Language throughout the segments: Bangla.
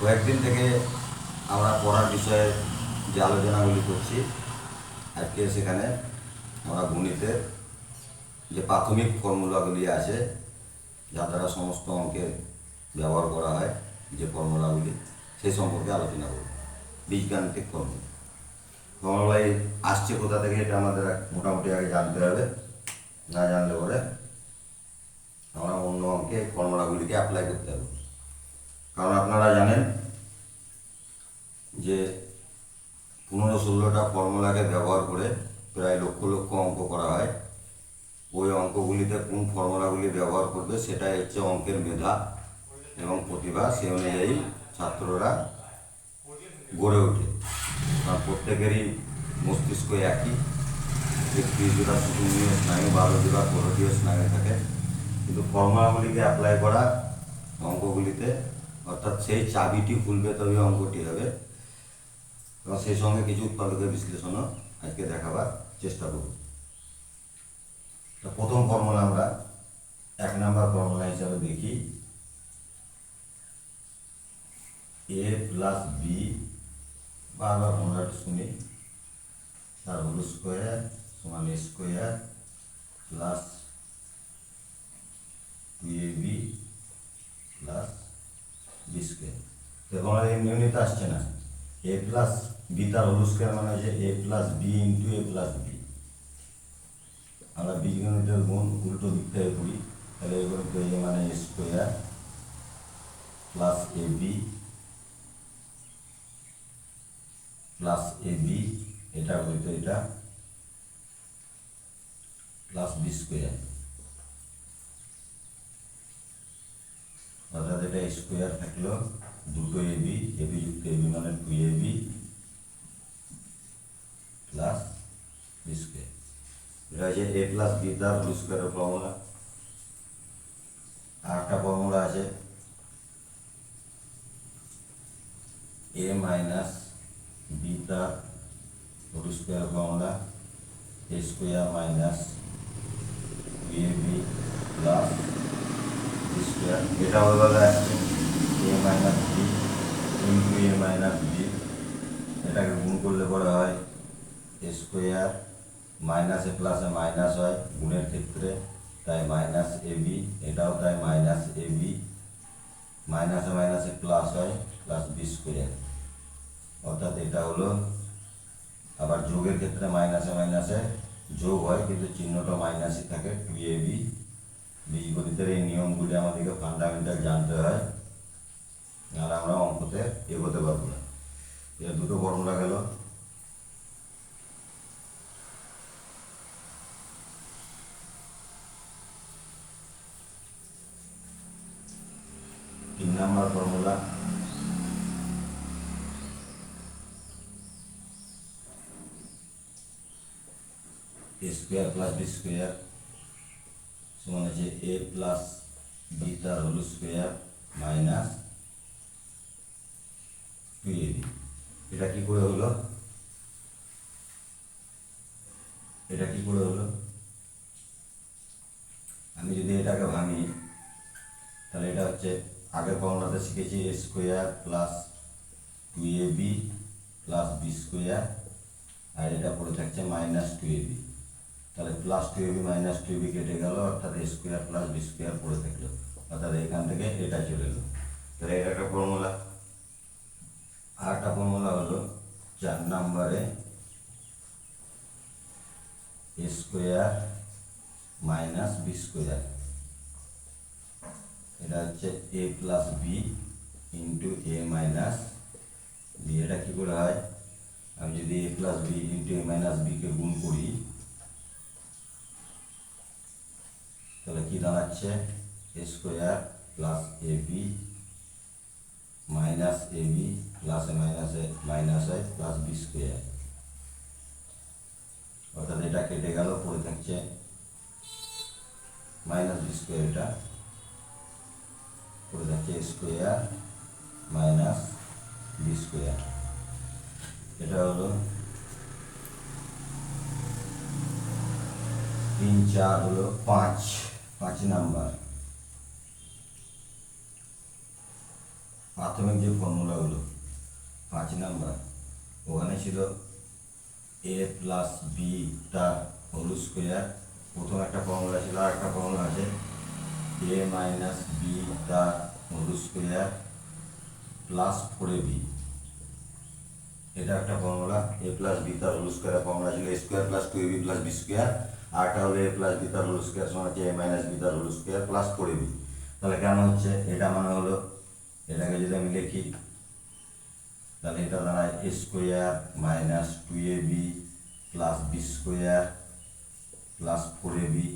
কয়েকদিন থেকে আমরা পড়ার বিষয়ে যে আলোচনাগুলি করছি, আজকে সেখানে আমরা গণিতের যে প্রাথমিক ফর্মুলাগুলি আছে, যা দ্বারা সমস্ত অঙ্কের ব্যবহার করা হয় যে ফর্মুলাগুলি, সেই সম্পর্কে আলোচনা করব। বীজগাণিতিক ফর্মুলা। ফর্মুলাই আসছে কোথা থেকে এটা আমাদের মোটামুটি আগে জানতে হবে। না জানলে পরে আমরা অন্য অঙ্কে ফর্মুলাগুলিকে অ্যাপ্লাই করতে হবে। কারণ আপনারা জানেন যে পনেরো ষোলোটা ফর্মুলাকে ব্যবহার করে প্রায় লক্ষ লক্ষ অঙ্ক করা হয়। ওই অঙ্কগুলিতে কোন ফর্মুলাগুলি ব্যবহার করবে সেটাই হচ্ছে অঙ্কের মেধা এবং প্রতিভা সে অনুযায়ী ছাত্ররা গড়ে ওঠে। কারণ প্রত্যেকেরই মস্তিষ্ক একই। একত্রিশ জোড়া সুষুম্নীয় স্নায়ু, বারো জোড়া কোরটীয় স্নায়ু থাকে। কিন্তু ফর্মুলাগুলিকে অ্যাপ্লাই করা অঙ্কগুলিতে অর্থাৎ সেই চাবিটি খুলবে তবে অঙ্কটি হবে। এবং সেই সঙ্গে কিছু উৎপাদকের বিশ্লেষণও আজকে দেখাবার চেষ্টা করব। প্রথম ফর্মুলা আমরা এক নাম্বার ফর্মুলা হিসাবে দেখি। এ প্লাস বি বারবার ফর্মুলাটি শুনি। তার হোল স্কোয়ার সমান A square plus two A B plus B square দেখো আমাদের এমনি এমনিতে আসছে না। এ প্লাস বি তার হোল স্কোয়ার মানে হচ্ছে A plus B into A plus B আমরা বীজগণিতের গুণ উল্টো দিক থেকে করি। তাহলে এগুলো এ মানে square plus A B plus A B এটা হইতো এটা প্লাস বি স্কোয়ার অর্থাৎ এটা স্কোয়ার থাকল দুটো এ বি এ বি যুক্ত এ বি মানে two A B plus B square এটা হচ্ছে এ প্লাস বি তার হোল স্কোয়ারের ফর্মুলা আর একটা ফর্মুলা আছে। B whole square formula A square minus B A B plus B square এটা ওইভাবে আসছে A minus B into A minus B এটাকে গুণ করলে পরে হয় এ স্কোয়ার মাইনাসে প্লাসে মাইনাস হয় গুণের ক্ষেত্রে। তাই মাইনাস এ বি এটাও তাই মাইনাস এ বি মাইনাসে মাইনাসে প্লাস হয় প্লাস বি স্কোয়ার অর্থাৎ এটা হলো আবার যোগের ক্ষেত্রে মাইনাসে মাইনাসে যোগ হয়, কিন্তু চিহ্নটা মাইনাসই থাকে টু এ বি বীজগণিতের এই নিয়মগুলি আমাদেরকে ফান্ডামেন্টাল জানতে হয় আর আমরা অঙ্কতে এগোতে পারব না এর দুটো ফর্মুলা গেল তিন নম্বর formula A square plus B square সমান হচ্ছে এ প্লাস বি তার whole square minus two A B এটা কি করে হলো? এটা কি করে হলো? আমি যদি এটাকে ভাঙি, তাহলে এটা হচ্ছে আগের ফর্মুলাতে শিখেছি A square plus two A B plus B square আর এটা পড়ে থাকছে মাইনাস টু এ বি তাহলে plus two AB minus two AB কেটে গেল, অর্থাৎ A square plus B square পড়ে থাকল। অর্থাৎ এখান থেকে এটা চলে এলো। তাহলে এটা একটা ফর্মুলা আর একটা ফর্মুলা হলো চার নম্বরে A square minus B square এটা হচ্ছে A plus B into A minus B এটা কী করে হয়? আমি যদি A plus B into A minus বিকে গুণ করি তাহলে কি দাঁড়াচ্ছে? A square plus A B minus A B প্লাসে মাইনাসে মাইনাস হয় প্লাস বি স্কোয়ার অর্থাৎ এটা কেটে গেল, পড়ে থাকছে। মাইনাস বি স্কোয়ার এটা। পড়ে থাকছে স্কোয়ার মাইনাস বি স্কোয়ার এটা হলো তিন চার হলো পাঁচ। পাঁচ নাম্বার। প্রাথমিক যে ফর্মুলাগুলো পাঁচ নাম্বার, ওখানে ছিল এ প্লাস বি তার হোল স্কোয়ার প্রথম একটা ফর্মুলা ছিল, আর একটা ফর্মুলা আছে এ মাইনাস বি তার whole square plus four A B এটা একটা ফর্মুলা এ প্লাস বি তার হোল স্কোয়ার ফর্মুলা ছিল square plus two A B plus B square আরটা হলো এ প্লাস বি তার হোল স্কোয়ার সমান হচ্ছে এ মাইনাস বি তার whole square plus four A B তাহলে কেন হচ্ছে? এটা মানে হলো, এটাকে যদি আমি লিখি, তাহলে এটা দাঁড়ায় A square minus two A B plus B square plus four A B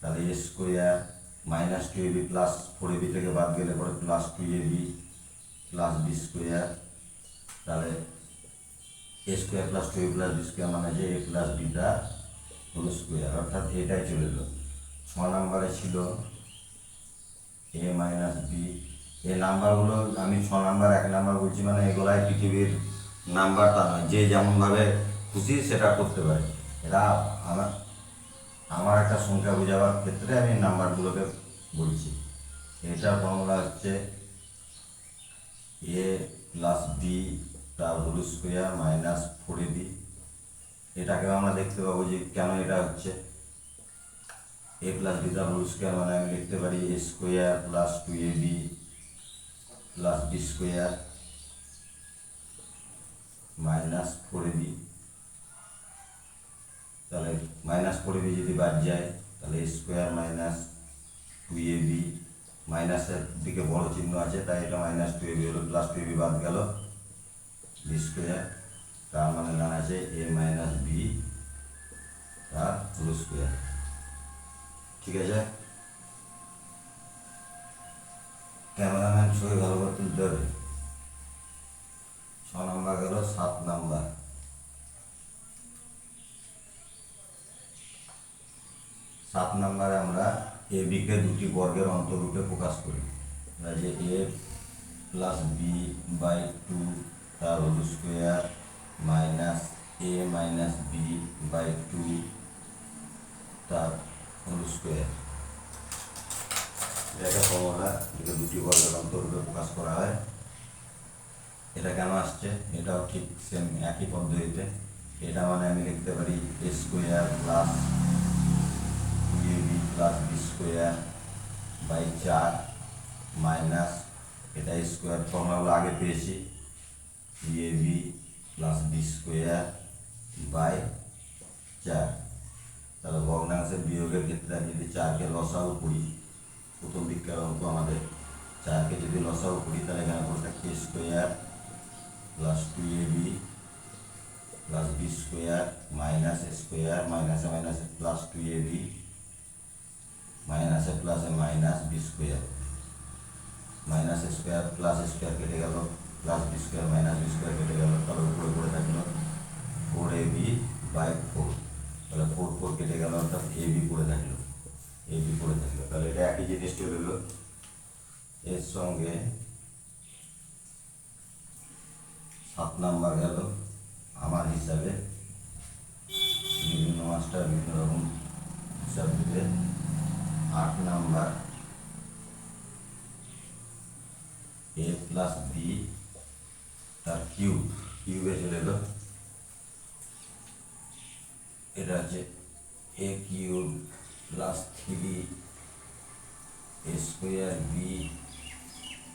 তাহলে A square minus two A B plus four A B থেকে বাদ গেলে পরে plus two A B plus B square তাহলে A square plus two A plus B square মানে যে এ প্লাস বিটা হোল স্কোয়ার অর্থাৎ এটাই চলে এলো। ছ নম্বরে ছিল এ মাইনাস বি এই নাম্বারগুলো, আমি ছ নাম্বার, এক নাম্বার বলছি মানে এগুলাই পৃথিবীর নাম্বার তা নয়, যে যেমনভাবে খুশি সেটা করতে পারে। এরা আমার আমার একটা সংখ্যা বোঝাবার ক্ষেত্রে আমি নাম্বারগুলোকে বলছি। এটা ফর্মুলা হচ্ছে এ প্লাস বি তার whole square minus four B এটাকে আমরা দেখতে পাবো যে কেন এটা হচ্ছে। এ প্লাস বি তার হোল স্কোয়ার মানে আমি লিখতে পারি A square plus two A B plus B square minus four B তাহলে মাইনাস ফোর বি যদি বাদ যায়, তাহলে A square minus two A B মাইনাসের দিকে বড় চিহ্ন আছে, তাই এটা মাইনাস টু এ বি হলো প্লাস টু এ বি বাদ গেল। বি স্কোয়ার তার মানে দাঁড়াচ্ছে এ মাইনাস বি, তার হোল স্কোয়ার। ঠিক আছে? ক্যামেরাম্যান ছবি ভালো করে তুলতে হবে। ছ নম্বর গেল, সাত নাম্বার। সাত নম্বরে আমরা এ বিকে দুটি বর্গের অন্তরূপে প্রকাশ করি। যে A plus B by two তার whole square minus A minus B by two তার হোল স্কোয়ার এটা ফর্মুলা যেটা দুটি বর্গের অন্তরূপে প্রকাশ করা হয়। এটা কেন আসছে? এটাও ঠিক সেম একই পদ্ধতিতে। এটা মানে আমি লিখতে পারি A square plus two B plus B square by চার মাইনাস এটা স্কোয়ার ফর্মুলাগুলো আগে পেয়েছি। A B plus B square by চার তাহলে ভগ্নাংশের বিয়োগের ক্ষেত্রে আমি যদি চারকে লসাও করি প্রথম দিককার অঙ্ক আমাদের চারকে যদি লসাও করি তাহলে এখানে করে থাকছে square plus two A B plus B square minus square মাইনাসে মাইনাসে প্লাস টু এ বি মাইনাসে প্লাসে minus B square minus square plus square কেটে গেল plus B square minus B square কেটে গেল তাহলে উপরে পড়ে থাকল four A B by four তাহলে ফোর ফোর কেটে গেল অর্থাৎ এ বি পড়ে থাকল। এ বি পড়ে থাকল। তাহলে এটা একই জিনিস চলে এলো। এর সঙ্গে সাত নাম্বার গেল। আমার হিসাবে বিভিন্ন মাস্টার বিভিন্ন রকম হিসাব দিতে আট নাম্বার। এ প্লাস বি তার কিউব কিউবে চলে এলো। এটা হচ্ছে A cube plus three A square B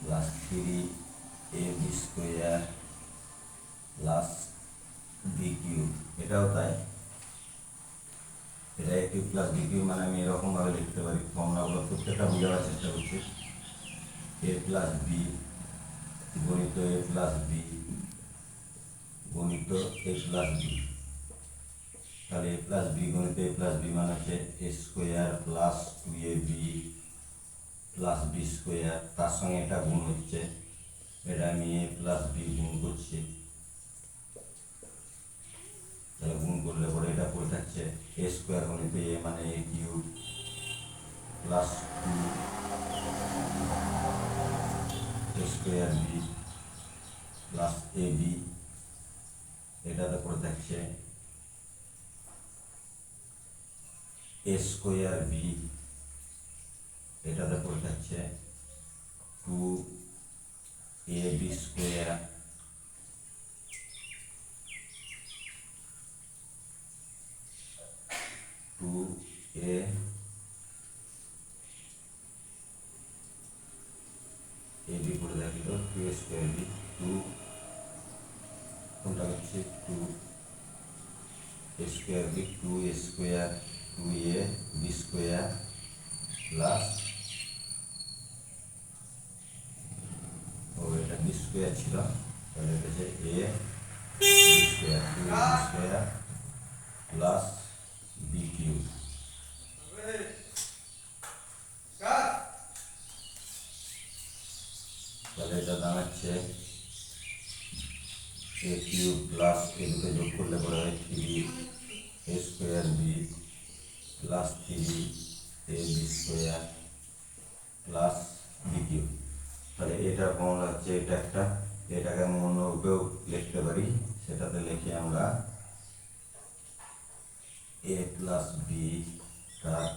plus three A B square plus B cube এটাও তাই। এটা A cube plus B cube মানে আমি এরকমভাবে লিখতে পারি। ফর্মুলাগুলো প্রত্যেকটা বোঝাবার চেষ্টা করছি। এ প্লাস বি গণিত এ প্লাস বি গণিত এ প্লাস বি তাহলে এ প্লাস বি গণিত এ প্লাস বি মানে হচ্ছে A square plus two A B plus B square তার সঙ্গে এটা গুণ হচ্ছে, এটা আমি এ প্লাস বি গুণ করছি। তাহলে গুণ করলে পরে এটা পড়ে থাকছে এ স্কোয়ার গণিত এ মানে A cube plus two square B plus A B এটাতে পড়ে থাকছে এ স্কোয়ার বি এটাতে পড়ে থাকছে two A B square two A B করে থাকল two A square B two কোনটা হচ্ছে two A square B two A square two A B square plus ও এটা বি স্কোয়ার ছিল তাহলে হচ্ছে A B square two B square plus B cube তাহলে এটা দাঁড়াচ্ছে এ কিউব প্লাস এ দুটো যোগ করলে পরে হয় three, A square B plus three, A B square plus B cube তাহলে এটা কমন হচ্ছে, এটা একটা। এটাকে আমি অন্যরূপেও লিখতে পারি সেটাতে লিখে আমরা এ প্লাস বি তার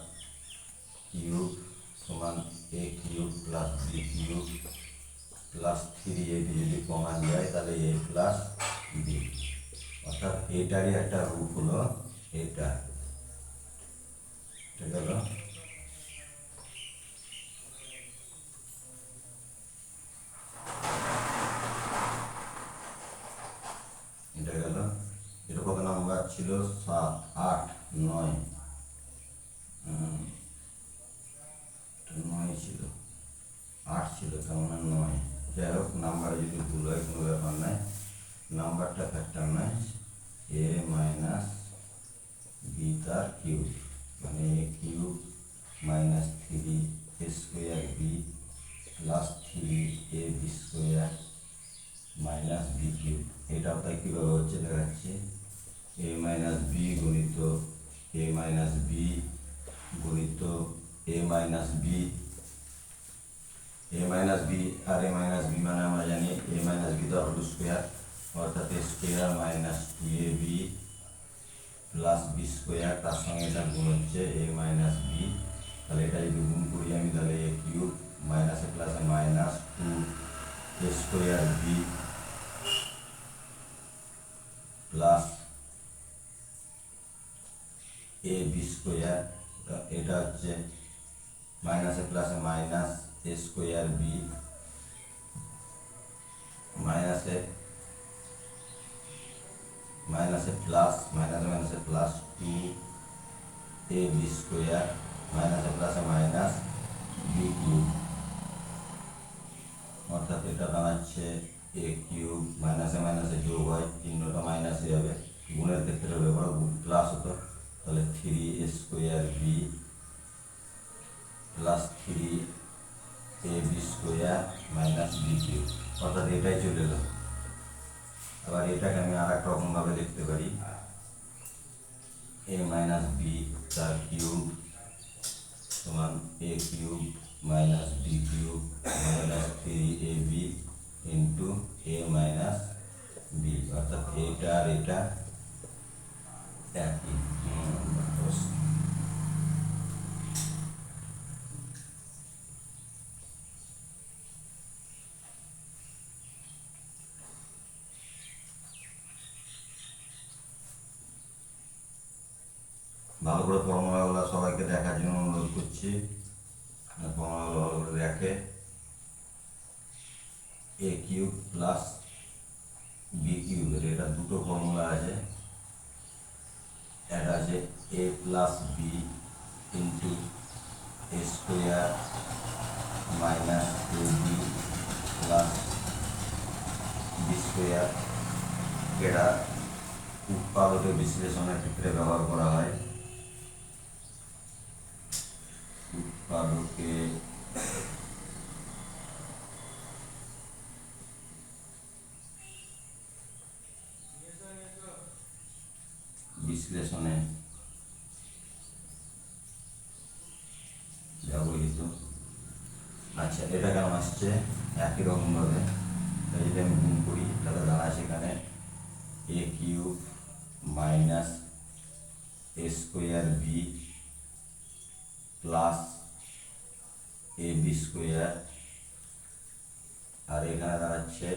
কিউব সমান A cube plus B cube plus three A B যদি কমান যায় তাহলে এ প্লাস বি অর্থাৎ এটারই একটা রূপ হলো এটা। এটা গেল। এটা কত নাম্বার ছিল সাত আট নয় উম, এটা নয় ছিল আট ছিল তার মানে নয় যাই হোক নাম্বারে যদি ভুল হয় কোনো ব্যাপার নাই নাম্বারটা ফ্যাক্টর নয় এ মাইনাস বি তার কিউব মানে A cube minus three A square B plus three A B square minus B cube এটাও তাই কীভাবে হচ্ছে দেখাচ্ছে এ মাইনাস বি গুণিত এ মাইনাস বি গুণিত A minus B A minus B R A minus B মানে আমরা জানি এ মাইনাস বি তো হোল স্কোয়ার অর্থাৎ A square minus two A B plus B square তার সঙ্গে এটা গুণ হচ্ছে এ মাইনাস বি তাহলে এটা যদি গুণ করি আমি তাহলে A cube minus A plus minus two A square B plus A B square এটা হচ্ছে মাইনাসে প্লাসে মাইনাস এ স্কোয়ার বি মাইনাসে মাইনাসে প্লাস মাইনাসে মাইনাসে plus two A B square মাইনাসে প্লাসে মাইনাস বি কিউব অর্থাৎ এটা দাঁড়াচ্ছে এ কিউব মাইনাসে মাইনাসে যোগ হয় চিহ্নটা মাইনাসে হবে গুণের ক্ষেত্রে ব্যবহার ভালো করে ফর্মুলাগুলো সবাইকে দেখার জন্য অনুরোধ করছি ফর্মুলাগুলো ভালো করে দেখে এ কিউব প্লাস বি কিউবের এটা দুটো ফর্মুলা আছে এটা আছে A plus B into A square minus A B plus B square এটা উৎপাদকের বিশ্লেষণের ক্ষেত্রে ব্যবহার করা হয় উৎপাদকে বিশ্লেষণে ব্যবহৃত আচ্ছা এটা কেমন আসছে একই রকমভাবে যদি আমি গুণ করি তাহলে দাঁড়া সেখানে A cube minus A square B plus A B square আর এখানে দাঁড়াচ্ছে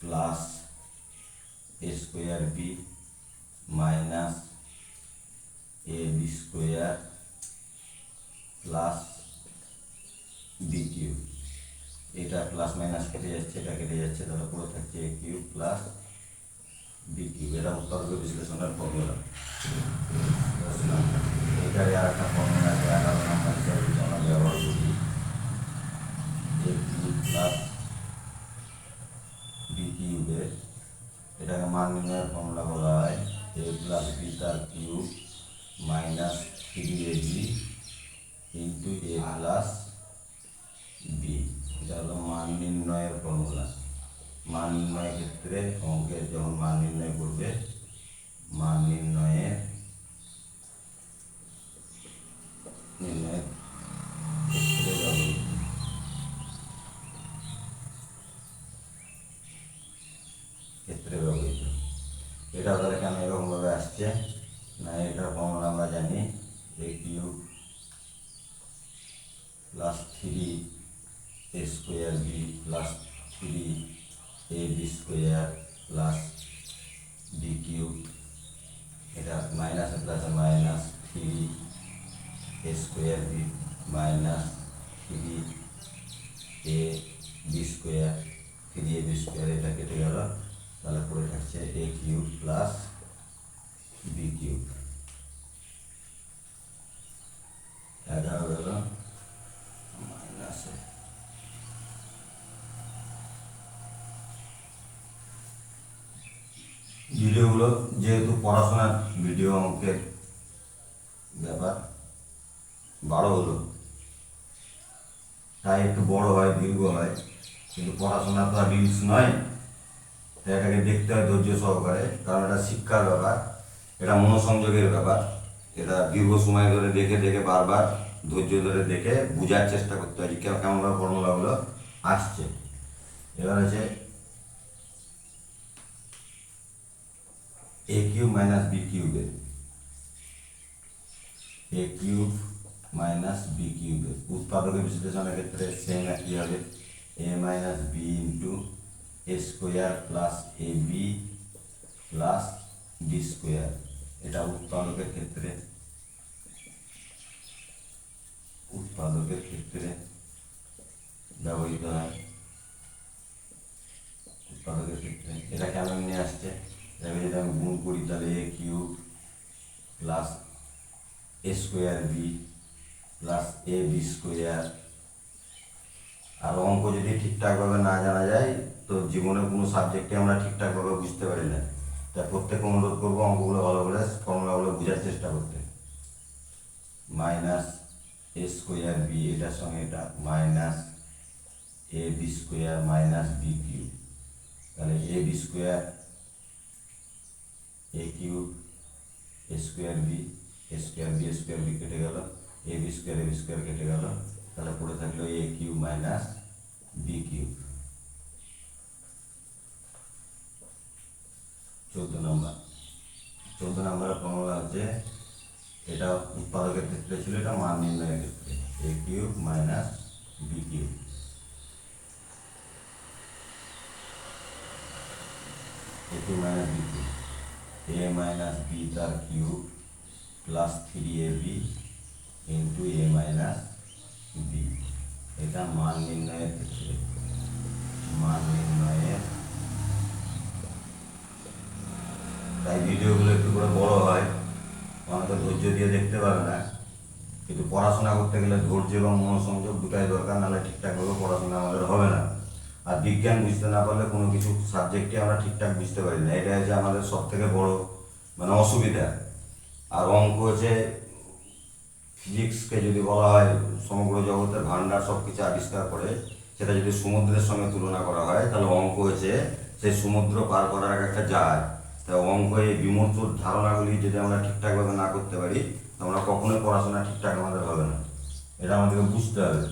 plus A square B minus A B square plus B cube এটা প্লাস মাইনাস কেটে যাচ্ছে এটা কেটে যাচ্ছে তাহলে পুরো থাকছে A cube plus B cube এটা উত্তর্ক বিশ্লেষণের ফর্মুলা এটারে আর একটা ফর্মুলা আছে এগারো নম্বর হিসাবে যদি আমরা ব্যবহার করি এ কিউব প্লাস বি কিউবের এটাকে মান নির্ণয়ের ফর্মুলা বলা হয় এ প্লাস বি তার cube minus three A B into A plus B এটা হলো মান নির্ণয়ের ফর্মুলা মান নির্ণয়ের ক্ষেত্রে অঙ্কের যখন মান নির্ণয় করবে মান নির্ণয়ের নির্ণয়ের ক্ষেত্রে ব্যবহৃত ক্ষেত্রে ব্যবহৃত এটা তাহলে কেন এরকমভাবে আসছে না এটার ফর্মুলা আমরা জানি A cube plus three A square B plus three A B square plus B cube এটা minus plus minus three A square B minus three A B square three A B square এটা কেটে গেল তাহলে পড়ে থাকছে A cube plus B cube এগারো গেল মাইনাসে ভিডিওগুলো, যেহেতু পড়াশোনার ভিডিও অঙ্কের ব্যাপার বড় হলো। তাই একটু বড় হয়, দীর্ঘ হয়, কিন্তু পড়াশোনা তো আর রিলস নয়। তাই এটাকে দেখতে হয় ধৈর্য সহকারে, কারণ এটা শিক্ষার ব্যাপার, এটা মনোসংযোগের ব্যাপার। এটা দীর্ঘ সময় ধরে দেখে দেখে বারবার ধৈর্য ধরে দেখে বোঝার চেষ্টা করতে হয় যে কেমন কেমনভাবে ফর্মুলাগুলো আসছে। এবার হচ্ছে এ কিউব মাইনাস বি কিউবের এ কিউব মাইনাস বি কিউবের উৎপাদকের বিশ্লেষণের ক্ষেত্রে সেম একই হবে. A minus B into A square plus A B plus B square এটা উৎপাদকের ক্ষেত্রে। উৎপাদকের ক্ষেত্রে ব্যবহৃত হয়। উৎপাদকের ক্ষেত্রে। এটা কেমন নিয়ে আসছে। এটাকে যদি আমি গুণ করি তাহলে A cube plus A square B plus A B square আর অঙ্ক যদি ঠিকঠাকভাবে না জানা যায়, তো জীবনে কোনো সাবজেক্টে আমরা ঠিকঠাকভাবে বুঝতে পারি না। তাই প্রত্যেক অনুরোধ করব অঙ্কগুলো ভালো করে ফর্মুলাগুলো বোঝার চেষ্টা করতে। মাইনাস এ স্কোয়ার বি এটার সঙ্গে এটা minus A B square minus B cube তাহলে A B square A cube A square B A square B square B কেটে গেল A B square A B square কেটে গেল তাহলে পড়ে থাকল A cube minus B cube চোদ্দ নম্বর চোদ্দ নম্বরের ফর্মুলা হচ্ছে এটা উৎপাদকের ক্ষেত্রে ছিল এটা মান নির্ণয়ের ক্ষেত্রে A cube minus B cube A cube minus B cube A minus B তার cube plus three A B into A minus B এটা মান নির্ণয়ের ক্ষেত্রে। মান নির্ণয়ের তাই ভিডিওগুলো একটু করে বড় হয়। অনেকে ধৈর্য দিয়ে দেখতে পারে না। কিন্তু পড়াশোনা করতে গেলে ধৈর্য এবং মনোসংযোগ দুটাই দরকার, নাহলে ঠিকঠাকভাবে পড়াশোনা আমাদের হবে না। আর বিজ্ঞান বুঝতে না পারলে কোনো কিছু সাবজেক্টে আমরা ঠিকঠাক বুঝতে পারি না। এটা হচ্ছে আমাদের সব থেকে বড় মানে অসুবিধা। আর অঙ্ক হচ্ছে ফিজিক্সকে যদি বলা হয়, সমগ্র জগতের ভান্ডার সব কিছু আবিষ্কার করে, সেটা যদি সমুদ্রের সঙ্গে তুলনা করা হয়, তাহলে অঙ্ক হচ্ছে সেই সমুদ্র পার করার এক একটা জাহাজ। তাই অঙ্ক এই বিমূর্ত ধারণাগুলি যদি আমরা ঠিকঠাকভাবে না করতে পারি, তো আমরা কখনোই পড়াশোনা ঠিকঠাক আমাদের হবে না। এটা আমাদেরকে বুঝতে হবে।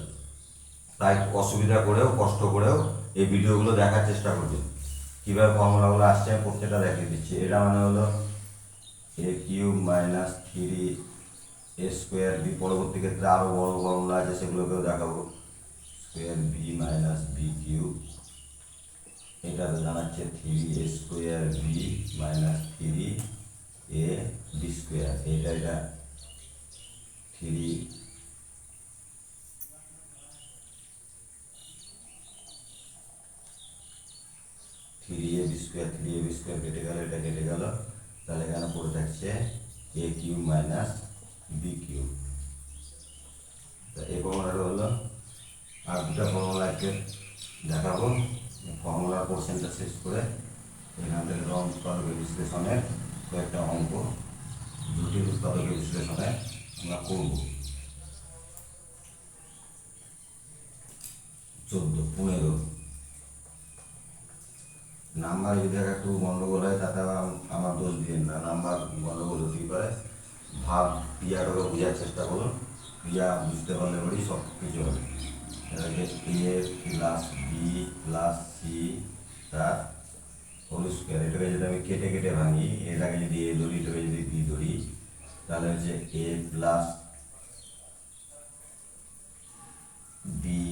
তাই অসুবিধা করেও, কষ্ট করেও এই ভিডিওগুলো দেখার চেষ্টা করবে কীভাবে ফর্মুলাগুলো আসছে আমি প্রত্যেকটা দেখিয়ে দিচ্ছি। এটা মানে হলো A cube minus three A square B পরবর্তী ক্ষেত্রে আরও বড় ফর্মুলা আছে, সেগুলোকেও দেখাবো। Square B minus B cube এটা জানাচ্ছে three A square B minus three A B square এটা এটা three three A B square three A B square কেটে গেল, এটা কেটে গেল। তাহলে এখানে পড়ে থাকছে A cube minus B cube. তা এই ফর্মুলাটা হলো, আর দুটা ফর্মুলাকে দেখাবো। ফর্মুলার কোশ্চেনটা শেষ করে এখান থেকে রং উৎপাদকের বিশ্লেষণের কয়েকটা অঙ্ক, জটিল উৎপাদকের বিশ্লেষণে আমরা করব। চোদ্দ, পনেরো নাম্বার যদি একটু গন্ডগোল হয়, তাতে আমার দোষ দিন না। নাম্বার গন্ডগোল হতেই পারে। ভাব, ক্রিয়াটাকে বোঝার চেষ্টা করুন। ক্রিয়া বুঝতে পারলে পরেই সব কিছু হবে। A plus B plus C তার হোল স্কোয়ার এটাকে যদি আমি কেটে কেটে ভাঙি, এটাকে যদি এ ধরি, এটাকে যদি বি ধরি, তাহলে হচ্ছে এ প্লাস বি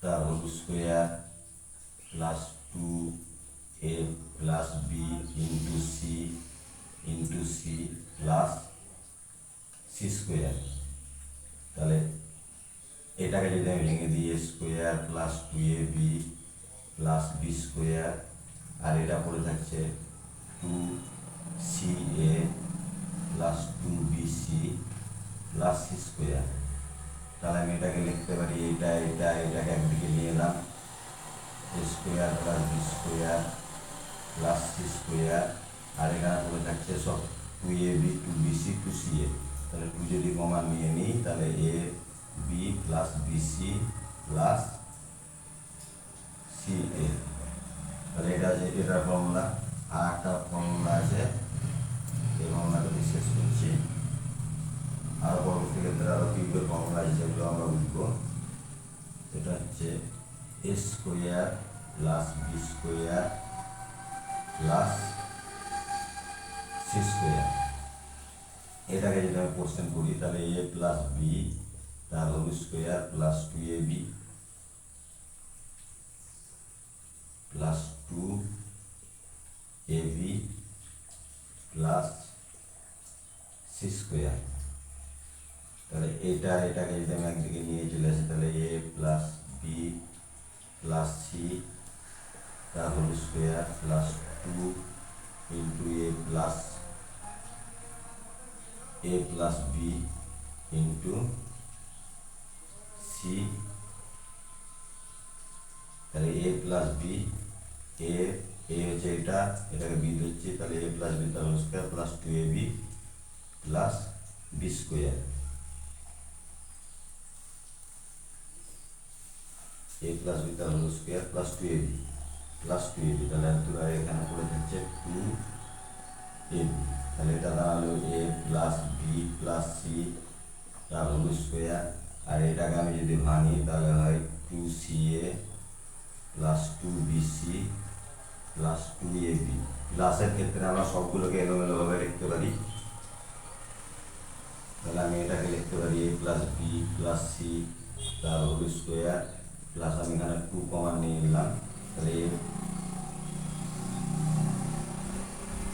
তার whole square plus two A plus B into C into C plus C square তাহলে এটাকে যদি আমি ভেঙে দিই A square plus two A B plus B square আর এটা পড়ে থাকছে two C A plus two B C plus C square তাহলে আমি এটাকে লিখতে পারি এটা এটা এটাকে একদিকে নিয়ে এলাম square plus B square plus C square আর এখানে পড়ে থাকছে সব two A B two B C two C A তাহলে টু যদি কমান নিয়ে নিই তাহলে A B plus B C plus C A তাহলে এটা আছে এটার ফর্মুলা আর একটা ফর্মুলা আছে এই ফর্মুলাটা দিয়ে শেষ করছি আরও পরবর্তী ক্ষেত্রে আরও কিউবের ফর্মুলা আছে যেগুলো আমরা বুঝব সেটা হচ্ছে A square plus B square plus C square এটাকে যদি আমি কোশ্চেন করি, তাহলে এ প্লাস বি তার whole square plus two A B plus two A B plus C square তাহলে এটা এটাকে যদি আমি একদিকে নিয়ে চলে আসি তাহলে A plus B plus C তার whole square plus two into A plus A plus B into C তাহলে এ প্লাস বি এ এ হচ্ছে এটা, এটাকে বি ধরছি, তাহলে এ প্লাস বি তার square plus two A B plus B square A plus B তার square plus two A B plus two A B তাহলে দুটো এখানে পড়ে থাকছে টু তাহলে এটা দাঁড়াল A plus B plus C তার হোল স্কোয়ার আর এটাকে আমি যদি ভাঙি তাহলে হয় two C A plus two B C plus two A B প্লাসের ক্ষেত্রে আমরা সবগুলোকে এলোমেলোভাবে লিখতে পারি। তাহলে আমি এটাকে লিখতে পারি A plus B plus C তার হোল স্কোয়ার প্লাস আমি এখানে টু কমান নিয়ে নিলাম। তাহলে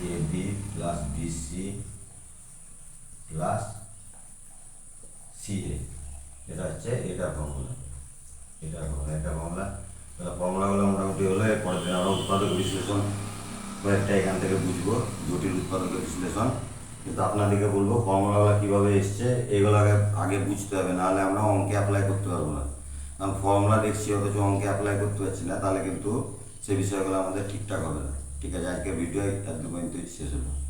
A B plus B C plus C A এটা হচ্ছে এটা ফর্মুলা এটা ফর্মুলা এটা ফর্মুলা ফর্মুলাগুলো মোটামুটি হলো, এরপরের দিন আমরা উৎপাদক বিশ্লেষণ কয়েকটা এখান থেকে বুঝব, জটিল উৎপাদক বিশ্লেষণ। কিন্তু আপনাদেরকে বলব ফর্মুলাগুলো কীভাবে এসছে এগুলোকে আগে বুঝতে হবে, নাহলে আমরা অঙ্কে অ্যাপ্লাই করতে পারব না। কারণ ফর্মুলা দেখছি, অথচ অঙ্কে অ্যাপ্লাই করতে পারছি না, তাহলে কিন্তু সে বিষয়গুলো আমাদের ঠিকঠাক হবে না। ঠিক আছে আজকের ভিডিও এত পর্যন্ত শেষ হলো